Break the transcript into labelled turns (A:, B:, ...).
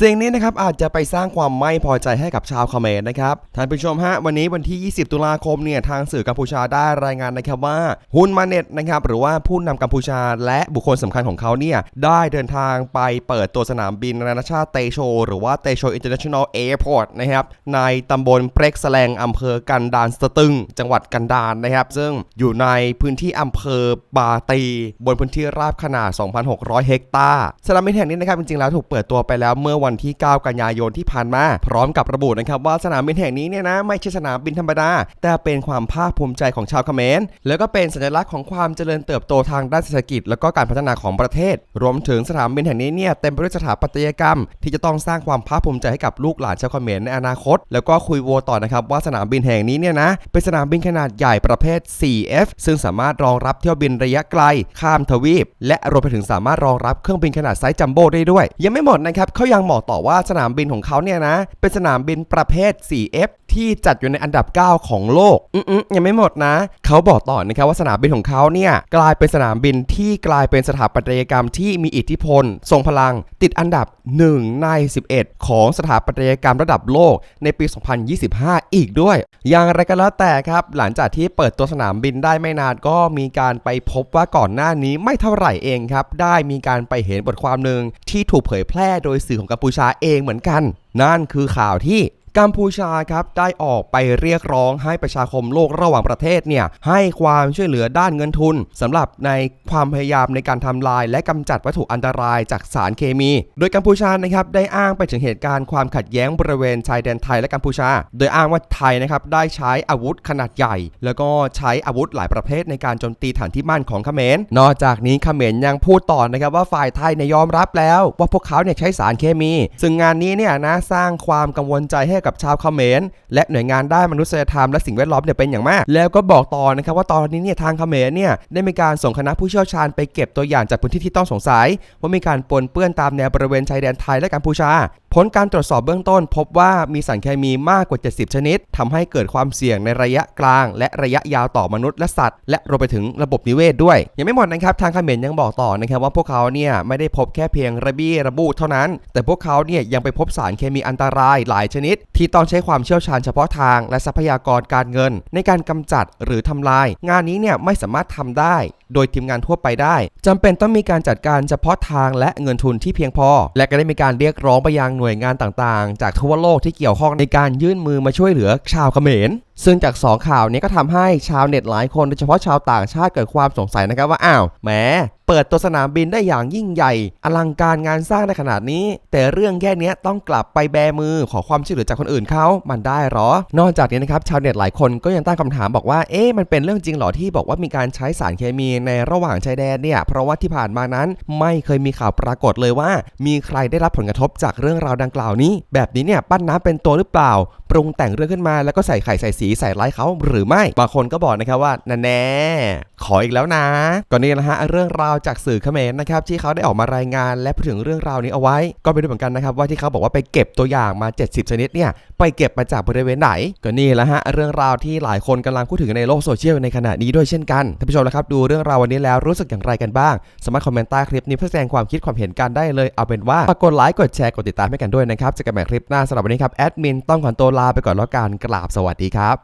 A: สิ่งนี้นะครับอาจจะไปสร้างความไม่พอใจให้กับชาวเขมรนะครับท่านผู้ชมฮะวันนี้วันที่ 20 ตุลาคมเนี่ยทางสื่อกัมพูชาได้รายงานนะครับว่าฮุนมาเน็ตนะครับหรือว่าผู้นำกัมพูชาและบุคคลสำคัญของเขาเนี่ยได้เดินทางไปเปิดตัวสนามบินนานาชาติเตโช หรือว่าเตโชอินเตอร์เนชั่นแนลแอร์พอร์ตนะครับในตำบลเปรกแสลงอำเภอกันดารสตึง จังหวัดกันดารนะครับซึ่งอยู่ในพื้นที่อำเภอบาตี บนพื้นที่ราบขนาด 2,600 เฮกตาร์สนามบินแห่งนี้นะครับจริงๆแล้วถูกเปิดตัวไปแล้วเมื่อวันที่ 9 กันยายนที่ผ่านมา พร้อมกับระบุนะครับว่าสนามบินแห่งนี้เนี่ยนะไม่ใช่สนามบินธรรมดา แต่เป็นความภาคภูมิใจของชาวเขมร แล้วก็เป็นสัญลักษณ์ของความเจริญเติบโตทางด้านเศรษฐกิจ แล้วก็การพัฒนาของประเทศ รวมถึงสนามบินแห่งนี้เนี่ยเต็มไปด้วยสถาปัตยกรรม ที่จะต้องสร้างความภาคภูมิใจให้กับลูกหลานชาวเขมรในอนาคต แล้วก็คุยโวต่อนะครับว่าสนามบินแห่งนี้เนี่ยนะเป็นสนามบินขนาดใหญ่ประเภท 4F ซึ่งสามารถรองรับเที่ยวบินระยะไกล ข้ามทวีป และรวมไปถึงสามารถรองรับเครื่องบินขนาดไซส์จัมโบ้ได้ด้วย ยังไม่หมดนะครับเขายังบอกต่อว่าสนามบินของเขาเนี่ยนะ เป็นสนามบินประเภท 4F ที่จัดอยู่ในอันดับ 9 ของโลกอืมๆยังไม่หมดนะ เขาบอกต่อนะครับว่าสนามบินของเขาเนี่ยกลายเป็นสนามบินที่กลายเป็นสถาปัตยกรรมที่มีอิทธิพล ทรงพลัง ติดอันดับ 1 ใน 11 ของสถาปัตยกรรมระดับโลกในปี 2025 อีกด้วย อย่างไรก็แล้วแต่ครับ หลังจากที่เปิดตัวสนามบินได้ไม่นานก็มีการไปพบว่าก่อนหน้านี้ไม่เท่าไหร่เองครับ ได้มีการไปเห็นบทความหนึ่งที่ถูกเผยแพร่โดยสื่อของกัมพูชาเองเหมือนกัน นั่นคือข่าวที่ กัมพูชาครับได้ออกไปเรียกร้องให้ประชาคมโลกระหว่างประเทศเนี่ยให้ความช่วยเหลือด้านเงินทุนสำหรับในความพยายามในการทำลาย และกำจัดวัตถุอันตรายจากสารเคมี โดยกัมพูชานะครับได้อ้างไปถึงเหตุการณ์ความขัดแย้งบริเวณชายแดนไทยและกัมพูชา โดยอ้างว่าไทยนะครับได้ใช้อาวุธขนาดใหญ่ แล้วก็ใช้อาวุธหลายประเภทในการโจมตีฐานที่มั่นของเขมร นอกจากนี้เขมรยังพูดต่อนะครับว่าฝ่ายไทยเนี่ยยอมรับแล้ว ว่าพวกเขาเนี่ยใช้สารเคมี ซึ่งงานนี้เนี่ยนะสร้างความกังวลใจให้กับชาวเขมรและหน่วยงานด้านมนุษยธรรมและสิ่งแวดล้อมเนี่ยเป็นอย่างมาก แล้วก็บอกต่อนะครับว่าตอนนี้เนี่ยทางเขมรเนี่ยได้มีการส่งคณะผู้เชี่ยวชาญไปเก็บตัวอย่างจากพื้นที่ที่ต้องสงสัย ว่ามีการปนเปื้อนตามแนวบริเวณชายแดนไทยและกัมพูชา ผลการตรวจสอบเบื้องต้น พบว่ามีสารเคมีมากกว่า 70 ชนิดทำให้เกิดความเสี่ยงในระยะกลาง และระยะยาวต่อมนุษย์และสัตว์ และรวมไปถึงระบบนิเวศด้วย ยังไม่หมดนะครับ ทางเขมรยังบอกต่อนะครับว่าพวกเขาเนี่ยไม่ได้พบแค่เพียงระบี้ระบูเท่านั้น แต่พวกเขาเนี่ยยังไปพบสารเคมีอันตรายหลายชนิด ที่ต้องใช้ความเชี่ยวชาญเฉพาะทาง และทรัพยากรการเงิน ในการกำจัดหรือทำลาย งานนี้เนี่ยไม่สามารถทำได้ โดยทีมงานทั่วไปได้จำเป็นต้องมีการจัดการเฉพาะทางและเงินทุนที่เพียงพอ และก็ได้มีการเรียกร้องไปยังหน่วยงานต่างๆ จากทั่วโลกที่เกี่ยวข้องในการยื่นมือมาช่วยเหลือชาวเขมร ซึ่งจากสองข่าวนี้ก็ทำให้ชาวเน็ตหลายคนโดยเฉพาะชาวต่างชาติเกิดความสงสัยนะครับว่าอ้าวแหมเปิดตัวสนามบินได้อย่างยิ่งใหญ่ อลังการงานสร้างในขนาดนี้ แต่เรื่องแค่นี้ต้องกลับไปแบมือขอความช่วยเหลือจากคนอื่นเขามันได้หรอ นอกจากนี้นะครับชาวเน็ตหลายคนก็ยังตั้งคำถามบอกว่าเอ๊ะมันเป็นเรื่องจริงหรอที่บอกว่ามีการใช้สารเคมีในระหว่างชายแดนเนี่ยเพราะว่าที่ผ่านมานั้นไม่เคยมีข่าวปรากฏเลยว่า มีใครได้รับผลกระทบจากเรื่องราวดังกล่าวนี้ แบบนี้เนี่ยปั้นน้ำเป็นตัวหรือเปล่า ปรุงแต่งเรื่องขึ้นมาแล้วก็ใส่ไข่ใส่สีใส่ร้ายเขาหรือไม่ บางคนก็บอกนะครับว่านั่นแน่ขออีกแล้วนะ ก่อนนี้นะฮะเรื่องราวจากสื่อเขมรนะครับที่เขาได้ออกมารายงานและพูดถึงเรื่องราวนี้เอาไว้ ก็ไปดูเหมือนกันนะครับว่าที่เขาบอกว่าไปเก็บตัวอย่างมา 70 ชนิดเนี่ยไปเก็บมาจากบริเวณไหนก็นี่แหละฮะเรื่องราวที่หลายคนกำลังพูดถึงในโลกโซเชียลในขณะนี้ด้วยเช่นกันท่านผู้ชมนะครับดูเรื่องราววันนี้แล้วรู้สึกอย่างไรกันบ้าง สามารถคอมเมนต์ใต้คลิปนี้เพื่อแสดงความคิดความเห็นกันได้เลยเอาเป็นว่าฝากกดไลค์กดแชร์กดติดตามให้กันด้วยนะครับจอกันใหม่คลิปหน้าสำหรับวันนี้ครับแอดมินต้องขอตัวลาไปก่อนแล้วกันกราบสวัสดีครับ